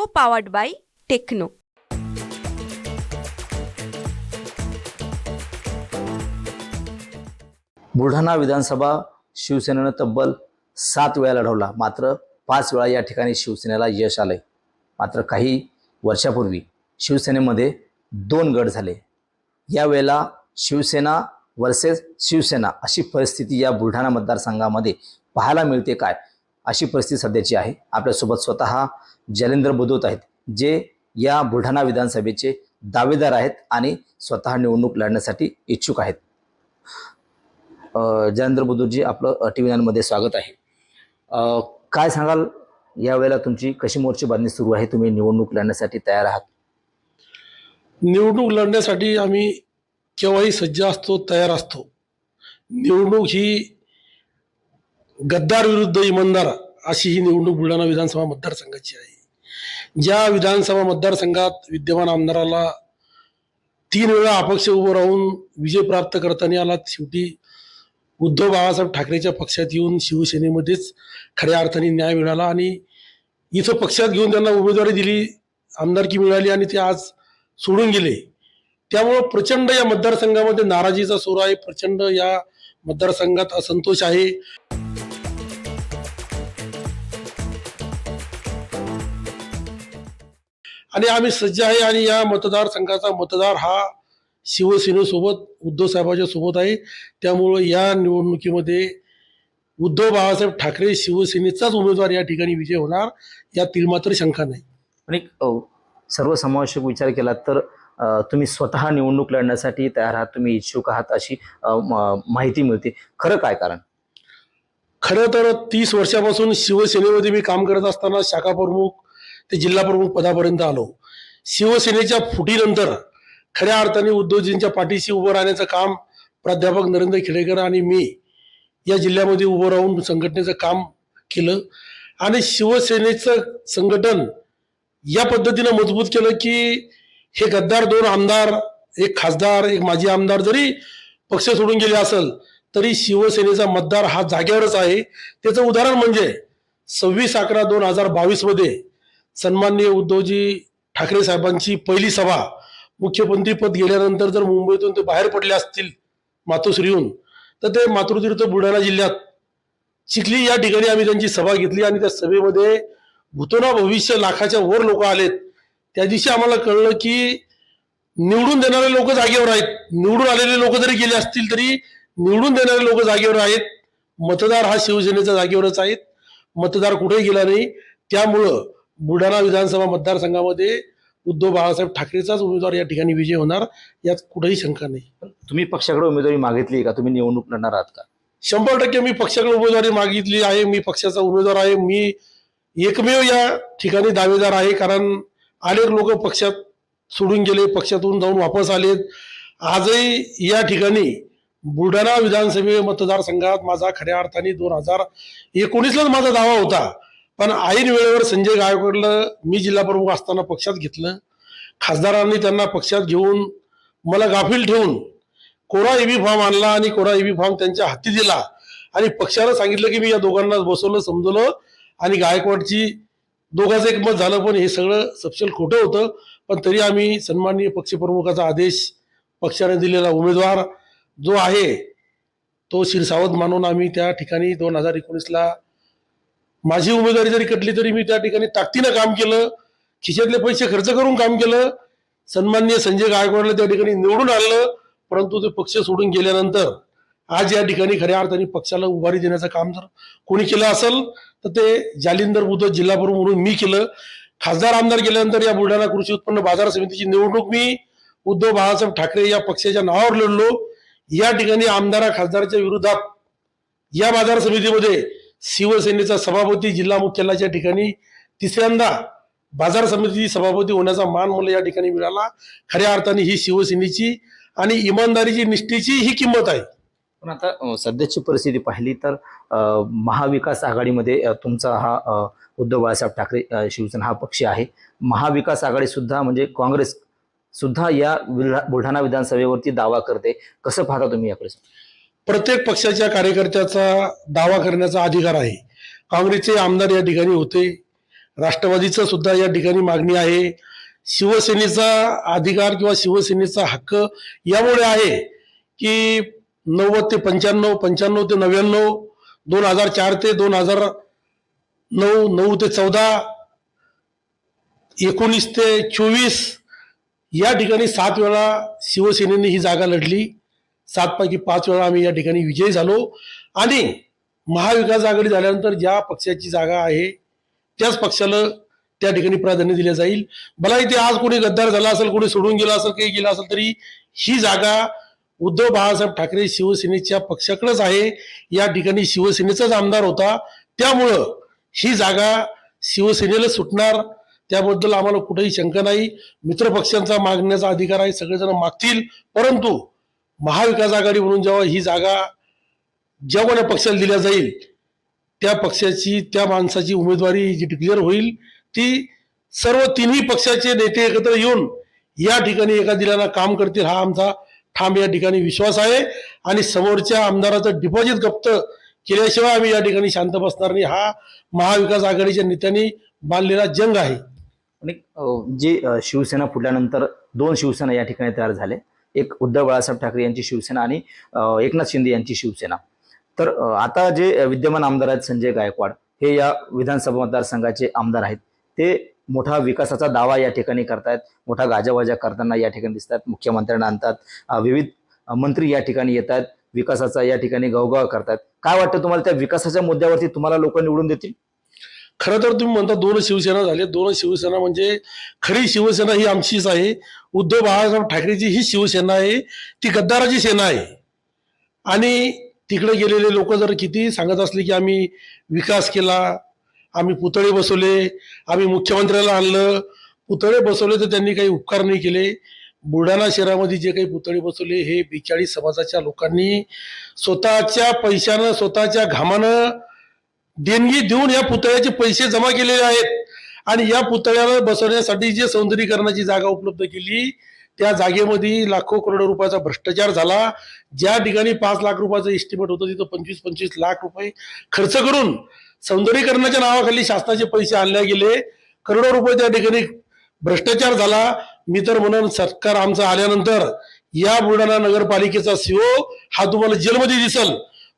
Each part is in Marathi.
Co powered by techno Buldhana विधानसभा शिवसेनेनं तब्बल सात वेळा लढवला. मात्र पाच वेळा या ठिकाणी शिवसेनेला यश आलंय. मात्र काही वर्षापूर्वी शिवसेनेमध्ये दोन गट झाले. यावेळेला शिवसेना वर्सेस शिवसेना अशी परिस्थिती या बुलढाणा मतदारसंघामध्ये पाहायला मिळते काय? अशी परिस्थिती सध्याची आहे. आपल्यासोबत स्वतः जलेंद्र बुदोत आहेत जे या बुलढाणा विधानसभेचे दावेदार आहेत आणि स्वतः निवडणूक लढण्यासाठी इच्छुक आहेत. जलेंद्र जयेंद्र आपलं टी व्ही नाईनमध्ये स्वागत आहे. काय सांगाल? यावेळेला तुमची कशी मोर्ची बांधणी सुरू आहे? तुम्ही निवडणूक लढण्यासाठी तयार आहात? निवडणूक लढण्यासाठी आम्ही केव्हाही सज्ज असतो तयार असतो. निवडणूक ही गद्दार विरुद्ध इमानदार अशी ही निवडणूक बुलढाणा विधानसभा मतदारसंघाची आहे. ज्या विधानसभा मतदारसंघात विद्यमान आमदाराला तीन वेळा अपक्ष उभं राहून विजय प्राप्त करताना आला शेवटी उद्धव बाळासाहेब ठाकरेच्या पक्षात येऊन शिवसेनेमध्येच खऱ्या अर्थाने न्याय मिळाला आणि इथं पक्षात घेऊन त्यांना उमेदवारी दिली आमदारकी मिळाली आणि ते आज सोडून गेले. त्यामुळं प्रचंड या मतदारसंघामध्ये नाराजीचा सूर आहे प्रचंड या मतदारसंघात असंतोष आहे. आणि आम्ही सज्ज आहे आणि या मतदारसंघाचा मतदार हा शिवसेनेसोबत उद्धव साहेबांच्या सोबत आहे. त्यामुळं या निवडणुकीमध्ये उद्धव बाळासाहेब ठाकरे शिवसेनेचाच उमेदवार या ठिकाणी विजय होणार यातील मात्र शंका नाही. आणि सर्वसमावेशक विचार केला तर तुम्ही स्वतः निवडणूक लढण्यासाठी तयार आहात तुम्ही इच्छुक आहात अशी माहिती मिळते. खरं काय कारण? खरं तर तीस वर्षापासून शिवसेनेमध्ये मी काम करत असताना शाखा प्रमुख ते जिल्हा प्रमुख पदापर्यंत आलो. शिवसेनेच्या फुटीनंतर खऱ्या अर्थाने उद्धवजींच्या पाठीशी उभं राहण्याचं काम प्राध्यापक नरेंद्र खेडेकर आणि मी या जिल्ह्यामध्ये उभं राहून संघटनेचं काम केलं. आणि शिवसेनेचं संघटन या पद्धतीनं मजबूत केलं की हे गद्दार दोन आमदार एक खासदार एक माजी आमदार जरी पक्ष सोडून गेले असेल तरी शिवसेनेचा मतदार हा जागेवरच आहे. त्याचं उदाहरण म्हणजे सव्वीस अकरा दोन हजार बावीसमध्ये सन्माननीय उद्धवजी ठाकरे साहेबांची पहिली सभा मुख्यमंत्रीपद गेल्यानंतर जर मुंबईतून ते बाहेर पडले असतील मातोश्रीहून तर ते मातृतीर्थ बुलढाणा जिल्ह्यात चिखली या ठिकाणी आम्ही त्यांची सभा घेतली आणि त्या सभेमध्ये भूतोना भविष्य लाखाच्या वर लोक आलेत. त्या दिवशी आम्हाला कळलं की निवडून देणारे लोक जागेवर आहेत. निवडून आलेले लोक जरी गेले असतील तरी निवडून देणारे लोक जागेवर आहेत. मतदार हा शिवसेनेच्या जागेवरच आहेत. मतदार कुठेही गेला नाही. त्यामुळं बुलढाणा विधानसभा मतदारसंघामध्ये उद्धव बाळासाहेब ठाकरेचाच उमेदवार या ठिकाणी विजय होणार यात कुठेही शंका नाही. तुम्ही पक्षाकडे उमेदवारी मागितली का? तुम्ही निवडणूक लढणार आहात का? शंभर टक्के मी पक्षाकडे उमेदवारी मागितली आहे मी पक्षाचा उमेदवार आहे मी एकमेव या ठिकाणी दावेदार आहे कारण अनेक लोक पक्षात सोडून गेले पक्षातून जाऊन वापस आलेत. आजही या ठिकाणी बुलढाणा विधानसभे मतदारसंघात माझा खऱ्या अर्थाने दोन हजार एकोणीसलाच माझा दावा होता. पण ऐन वेळेवर संजय गायकवाडला मी जिल्हा प्रमुख असताना पक्षात घेतलं. खासदारांनी त्यांना पक्षात घेऊन मला गाफील ठेवून कोरा ईबी फॉर्म आणला आणि कोरा ईबी फॉर्म त्यांच्या हाती दिला. आणि पक्षाला सांगितलं की मी या दोघांना बसवलं समजवलं आणि गायकवाडची दोघांचं एकमत झालं पण हे सगळं सपशेल खोटं होतं. पण तरी आम्ही सन्माननीय पक्षप्रमुखाचा आदेश पक्षाने दिलेला उमेदवार जो आहे तो शिरसावत मानून आम्ही त्या ठिकाणी दोन हजार एकोणीसला माझी उमेदवारी जरी कटली तरी मी त्या ठिकाणी ताकदीनं काम केलं खिशातले पैसे खर्च करून काम केलं सन्माननीय संजय गायकवाडला त्या ठिकाणी निवडून आणलं परंतु ते पक्ष सोडून गेल्यानंतर आज या ठिकाणी खऱ्या अर्थाने पक्षाला उभारी देण्याचं काम जर कोणी केलं असेल तर ते जालिंदर बुद्ध जिल्हा प्रमुख म्हणून मी केलं. खासदार आमदार गेल्यानंतर या बुलढाणा कृषी उत्पन्न बाजार समितीची निवडणूक मी उद्धव बाळासाहेब ठाकरे या पक्षाच्या नावावर लढलो. या ठिकाणी आमदारा खासदाराच्या विरोधात या बाजार समितीमध्ये शिवसेनेचा सभापती जिल्हा मुख्यालयाच्या ठिकाणी तिसऱ्यांदा बाजार समिती सभापती होण्याचा मान मला या ठिकाणी मिळाला. खऱ्या अर्थाने ही शिवसेनेची आणि इमानदारीची निष्ठेची ही किंमत आहे. पण आता सध्याची परिस्थिती पाहिली तर महाविकास आघाडीमध्ये तुमचा हा उद्धव बाळासाहेब ठाकरे शिवसेना हा पक्ष आहे. महाविकास आघाडी सुद्धा म्हणजे काँग्रेस सुद्धा या बुलढाणा विधानसभेवरती दावा करते. कसं पाहता तुम्ही याकडे? प्रत्येक पक्षाच्या कार्यकर्त्याचा दावा करण्याचा अधिकार आहे. काँग्रेसचे आमदार या ठिकाणी होते. राष्ट्रवादीचं सुद्धा या ठिकाणी मागणी आहे. शिवसेनेचा अधिकार किंवा शिवसेनेचा हक्क यामुळे आहे की नव्वद ते पंच्याण्णव पंच्याण्णव ते नव्याण्णव दोन हजार चार ते दोन हजार नऊ नऊ ते चौदा एकोणीस ते चोवीस या ठिकाणी सात वेळा शिवसेनेने ही जागा लढली. सातपैकी पाच वेळा आम्ही या ठिकाणी विजयी झालो. आणि महाविकास आघाडी झाल्यानंतर ज्या पक्षाची जागा आहे त्याच पक्षाला त्या ठिकाणी प्राधान्य दिले जाईल. मला इथे आज कोणी गद्दार झाला असेल कोणी सोडून गेला असेल काही गेला असेल तरी ही जागा उद्धव बाळासाहेब ठाकरे शिवसेनेच्या पक्षाकडेच आहे. या ठिकाणी शिवसेनेचाच आमदार होता. त्यामुळं ही जागा शिवसेनेला सुटणार. त्याबद्दल आम्हाला कुठेही शंका नाही. मित्रपक्षांचा मागण्याचा अधिकार आहे सगळेजण मागतील. परंतु महाविकास आघाडी म्हणून जेव्हा ही जागा ज्या कोणा पक्षाला दिल्या जाईल त्या पक्षाची त्या माणसाची उमेदवारी जी डिक्लेअर होईल ती सर्व तिन्ही पक्षाचे नेते एकत्र येऊन या ठिकाणी एका दिलाला काम करतील हा आमचा ठाम या ठिकाणी विश्वास आहे. आणि समोरच्या आमदाराचं डिपॉझिट गप्त केल्याशिवाय आम्ही या ठिकाणी शांत बसणार नाही. हा महाविकास आघाडीच्या नेत्यांनी बांधलेला जंग आहे. आणि जे शिवसेना फुटल्यानंतर दोन शिवसेना या ठिकाणी तयार झाले. एक उद्धव बाळासाहेब ठाकरे यांची शिवसेना आणि एकनाथ शिंदे यांची शिवसेना. तर आता जे विद्यमान आमदार आहेत संजय गायकवाड हे या विधानसभा मतदारसंघाचे आमदार आहेत. ते मोठा विकासाचा दावा या ठिकाणी करतायत मोठा गाजावाजा करताना या ठिकाणी दिसतात मुख्यमंत्र्यांना आणतात विविध मंत्री या ठिकाणी येत आहेत विकासाचा या ठिकाणी गवगाव करतात काय वाटतं तुम्हाला त्या विकासाच्या मुद्द्यावरती तुम्हाला लोक निवडून देतील? खरं तर तुम्ही म्हणता दोन शिवसेना झाले. दोन शिवसेना म्हणजे खरी शिवसेना ही आमचीच आहे. उद्धव बाळासाहेब ठाकरेची ही शिवसेना आहे. ती गद्दाराची सेना आहे. आणि तिकडे गेलेले लोक जर किती सांगत असले की आम्ही विकास केला आम्ही पुतळे बसवले आम्ही मुख्यमंत्र्याला आणलं पुतळे बसवले तर त्यांनी काही उपकार नाही केले. बुलढाणा शहरामध्ये जे काही पुतळे बसवले हे बेचाळीस समाजाच्या लोकांनी स्वतःच्या पैशानं स्वतःच्या घामानं देणगी देऊन या पुतळ्याचे पैसे जमा केलेले आहेत. आणि या पुतळ्याला बसवण्यासाठी जे सौंदर्यीकरणाची जागा उपलब्ध केली त्या जागेमध्ये लाखो करोड रुपयाचा भ्रष्टाचार झाला. ज्या ठिकाणी पाच लाख रुपयाचं एस्टिमेट होतं तिथं पंचवीस पंचवीस लाख रुपये खर्च करून सौंदर्यीकरणाच्या नावाखाली शासनाचे पैसे आणले गेले. करोडो रुपये त्या ठिकाणी भ्रष्टाचार झाला. मी तर म्हणून सरकार आमचं आल्यानंतर या बुलढाणा नगरपालिकेचा सीओ हा तुम्हाला जेलमध्ये दिसल.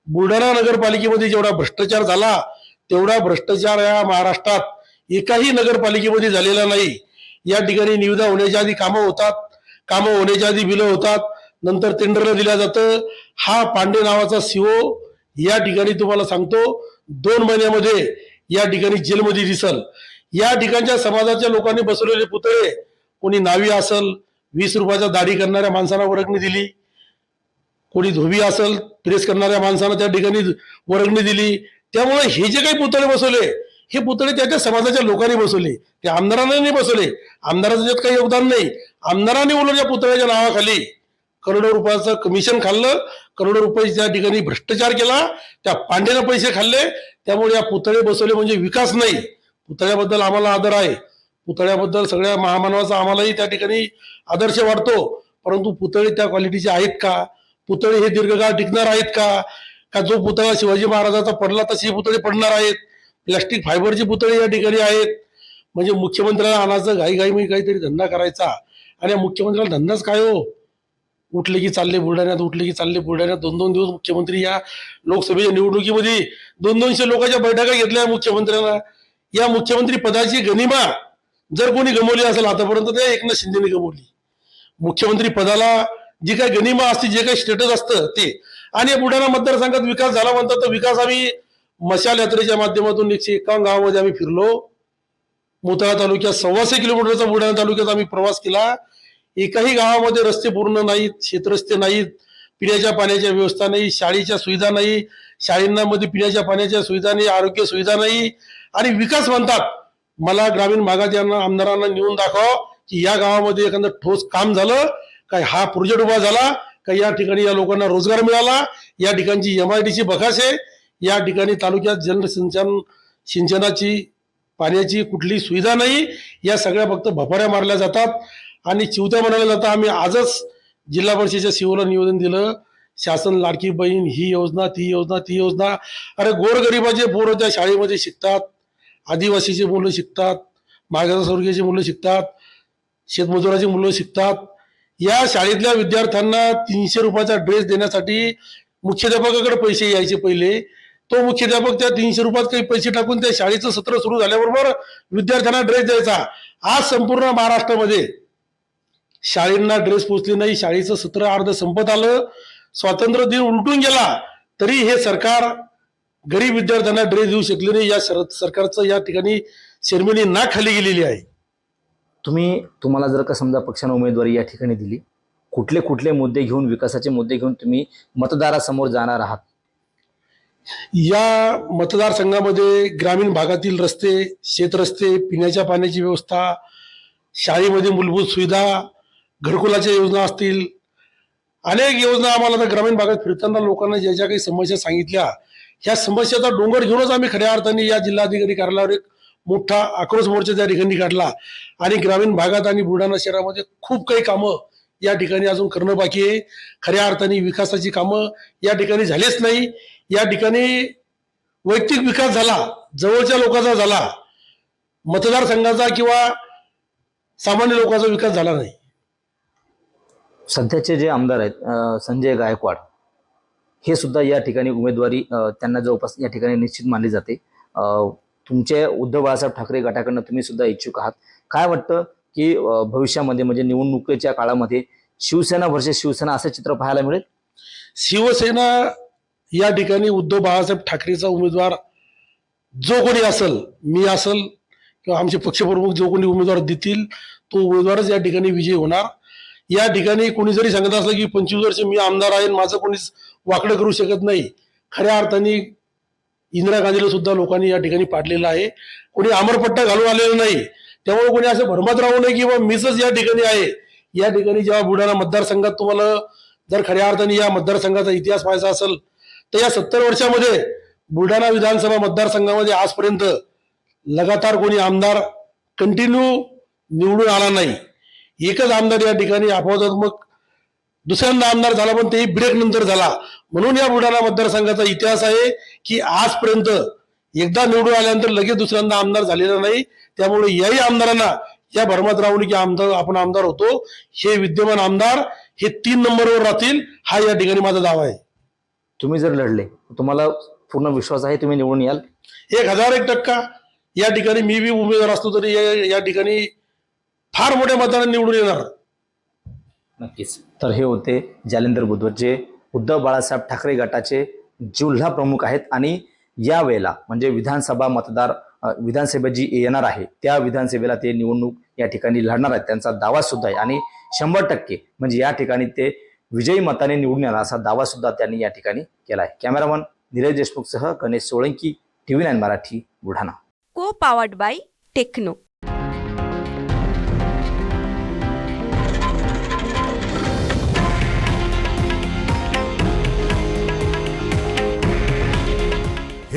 बुलढाणा नगरपालिकेमध्ये जेवढा भ्रष्टाचार झाला तेवढा भ्रष्टाचार या महाराष्ट्रात एकाही नगरपालिकेमध्ये झालेला नाही. या ठिकाणी निविदा होण्याच्या आधी कामं होतात कामं होण्याच्या आधी बिलं होतात नंतर टेंडरला दिलं जातं. हा पांडे नावाचा सीओ या ठिकाणी तुम्हाला सांगतो दोन महिन्यामध्ये या ठिकाणी जेलमध्ये दिसल. या ठिकाणच्या समाजाच्या लोकांनी बसवलेले पुतळे कोणी नावी असल वीस रुपयाचा दाढी करणाऱ्या माणसांना वर्गणी दिली. कोणी धोबी असेल प्रेस करणाऱ्या माणसानं त्या ठिकाणी वर्गणी दिली. त्यामुळे हे जे काही पुतळे बसवले हे पुतळे त्या त्या समाजाच्या लोकांनी बसवले. ते आमदारांनी नाही बसवले. आमदाराचं त्यात काही योगदान नाही. आमदारांनी उलट या पुतळ्याच्या नावाखाली करोडो रुपयाचं कमिशन खाल्लं. करोडो रुपये त्या ठिकाणी भ्रष्टाचार केला. त्या पांडेनं पैसे खाल्ले. त्यामुळे या पुतळे बसवले म्हणजे विकास नाही. पुतळ्याबद्दल आम्हाला आदर आहे. पुतळ्याबद्दल सगळ्या महामानवाचा आम्हालाही त्या ठिकाणी आदर्श वाटतो. परंतु पुतळे त्या क्वालिटीचे आहेत का? पुतळे हे दीर्घकाळ टिकणार आहेत का? का जो पुतळा शिवाजी महाराजाचा पडला तसे पुतळे पडणार आहेत? प्लॅस्टिक फायबरचे पुतळे या ठिकाणी आहेत. म्हणजे मुख्यमंत्र्याला आणायचं घाई घाई मी काहीतरी धंदा करायचा. आणि मुख्यमंत्र्याला धंदाच काय हो? उठले की चालले बुलढाण्यात उठले की चालले बुलढाण्यात. दोन दोन दिवस मुख्यमंत्री या लोकसभेच्या निवडणुकीमध्ये दोन दोनशे लोकांच्या बैठका घेतल्या मुख्यमंत्र्यांना या मुख्यमंत्री पदाची गनिमा जर कोणी गमवली असेल आतापर्यंत त्या एकनाथ शिंदेने गमवली. मुख्यमंत्री पदाला जी काही गनिमा असते जे काही स्टेटस असतं ते. आणि बुलढाणा मतदारसंघात विकास झाला म्हणतात तर विकास आम्ही मशाल यात्रेच्या माध्यमातून एकशे एकावन्न गावामध्ये आम्ही फिरलो. मोताळा तालुक्यात सव्वाशे किलोमीटरचा बुलढाणा तालुक्यात आम्ही प्रवास केला. एकाही गावामध्ये रस्ते पूर्ण नाहीत शेतरस्ते नाहीत पिण्याच्या पाण्याच्या व्यवस्था नाही शाळेच्या सुविधा नाही शाळेंना मध्ये पिण्याच्या पाण्याच्या सुविधा नाही आरोग्य सुविधा नाही. आणि विकास म्हणतात मला ग्रामीण भागात यांना आमदारांना नेऊन दाखवा की या गावामध्ये एखादं ठोस काम झालं काय हा प्रोजेक्ट उभा झाला का या ठिकाणी या लोकांना रोजगार मिळाला. या ठिकाणची एम आय डी ची बकास आहे. या ठिकाणी तालुक्यात जलसिंचन सिंचनाची पाण्याची कुठली सुविधा नाही. या सगळ्या फक्त भपाऱ्या मारल्या जातात. आणि चिवत्या बनवल्या जातात आम्ही आजच जिल्हा परिषदेच्या सीओला निवेदन दिलं. शासन लाडकी बहीण ही योजना ती योजना ती योजना. अरे गोरगरिबाचे पोरं त्या शाळेमध्ये शिकतात. आदिवासीची मुलं शिकतात. मागासवर्गीयची मुलं शिकतात. शेतमजुराची मुलं शिकतात. या शाळेतल्या विद्यार्थ्यांना तीनशे रुपयाचा ड्रेस देण्यासाठी मुख्याध्यापकाकडे पैसे यायचे पहिले. तो मुख्याध्यापक त्या तीनशे रुपयात काही पैसे टाकून त्या शाळेचं सत्र सुरू झाल्याबरोबर विद्यार्थ्यांना ड्रेस द्यायचा. आज संपूर्ण महाराष्ट्रामध्ये शाळेंना ड्रेस पोचले नाही. शाळेचं सत्र अर्ध संपत आलं. स्वातंत्र्य दिन उलटून गेला. तरी हे सरकार गरीब विद्यार्थ्यांना ड्रेस देऊ शकले नाही. या सरकारचं या ठिकाणी शर्मिनी नाक खाली गेलेली आहे. तुम्ही तुम्हाला जर का समजा पक्षानं उमेदवारी या ठिकाणी दिली कुठले कुठले मुद्दे घेऊन विकासाचे मुद्दे घेऊन तुम्ही मतदारासमोर जाणार आहात? या मतदारसंघामध्ये ग्रामीण भागातील रस्ते शेतरस्ते पिण्याच्या पाण्याची व्यवस्था शाळेमध्ये मूलभूत सुविधा घरकुलाच्या योजना असतील अनेक योजना आम्हाला तर ग्रामीण भागात फिरताना लोकांना ज्या ज्या काही समस्या सांगितल्या ह्या समस्याचा डोंगर घेऊनच आम्ही खऱ्या अर्थाने या जिल्हाधिकारी कार्यालयावर एक मोठा आक्रोश मोर्चा त्या ठिकाणी काढला. आणि ग्रामीण भागात आणि बुलढाणा शहरामध्ये खूप काही कामं या ठिकाणी अजून करणं बाकी आहे. खऱ्या अर्थाने विकासाची कामं या ठिकाणी झालीच नाही. या ठिकाणी वैयक्तिक विकास झाला जवळच्या लोकांचा झाला मतदारसंघाचा किंवा सामान्य लोकांचा विकास झाला नाही. सध्याचे जे आमदार आहेत संजय गायकवाड हे सुद्धा या ठिकाणी उमेदवारी त्यांना जवळपास या ठिकाणी निश्चित मानली जाते. तुमचे उद्धव बाळासाहेब ठाकरे गटाकडनं तुम्ही सुद्धा इच्छुक आहात. काय वाटतं की भविष्यामध्ये म्हणजे निवडणुकीच्या काळामध्ये शिवसेना वर्षे शिवसेना असं चित्र पाहायला मिळेल? शिवसेना या ठिकाणी उद्धव बाळासाहेब ठाकरेचा उमेदवार जो कोणी असल मी असल किंवा आमचे पक्षप्रमुख जो कोणी उमेदवार देतील तो उमेदवारच या ठिकाणी विजयी होणार. या ठिकाणी कोणी जरी सांगत असलं की पंचवीस वर्ष मी आमदार आहे माझं कोणीच वाकडं करू शकत नाही खऱ्या अर्थाने इंदिरा गांधीला सुद्धा लोकांनी या ठिकाणी पाडलेलं आहे. कोणी आमरपट्टा घालून आलेला नाही. त्यामुळे कोणी असं भरमत राहू नये की बा मीच या ठिकाणी आहे. या ठिकाणी जेव्हा बुलढाणा मतदारसंघात तुम्हाला जर खऱ्या अर्थाने या मतदारसंघाचा इतिहास पाहायचा असेल तर या सत्तर वर्षामध्ये बुलढाणा विधानसभा मतदारसंघामध्ये आजपर्यंत लगातार कोणी आमदार कंटिन्यू निवडून आला नाही. एकच आमदार या ठिकाणी अपवादात्मक दुसऱ्यांदा आमदार झाला पण तेही ब्रेक नंतर झाला. म्हणून या बुलढाणा मतदारसंघाचा इतिहास आहे की आजपर्यंत एकदा निवडून आल्यानंतर लगेच दुसऱ्यांदा आमदार झालेला नाही. त्यामुळे याही आमदारांना या भरमात राहून की आमदार आपण आमदार होतो हे विद्यमान आमदार हे तीन नंबरवर राहतील हा या ठिकाणी माझा दावा आहे. तुम्ही जर लढले तुम्हाला पूर्ण विश्वास आहे तुम्ही निवडून याल? एक हजार एक टक्का. या ठिकाणी मी बी उमेदवार असतो तरी या- ठिकाणी फार मोठ्या मताने निवडून येणार. नक्कीच. तर हे होते जालिंदर बुधवर जे उद्धव बाळासाहेब ठाकरे गटाचे जिल्हा प्रमुख आहेत आणि या वेळेला म्हणजे विधानसभा मतदार विधानसभा जी येणार आहे त्या विधानसभेला ते निवडणूक या ठिकाणी लढणार आहेत. त्यांचा दावा सुद्धा आहे आणि शंभर टक्के म्हणजे या ठिकाणी ते विजयी मताने निवडून येणार असा दावा सुद्धा त्यांनी या ठिकाणी केला आहे. Cameraman Nilesh देशमुखसह Ganesh Solanki TV nine Marathi Buldhana. Co powered by techno.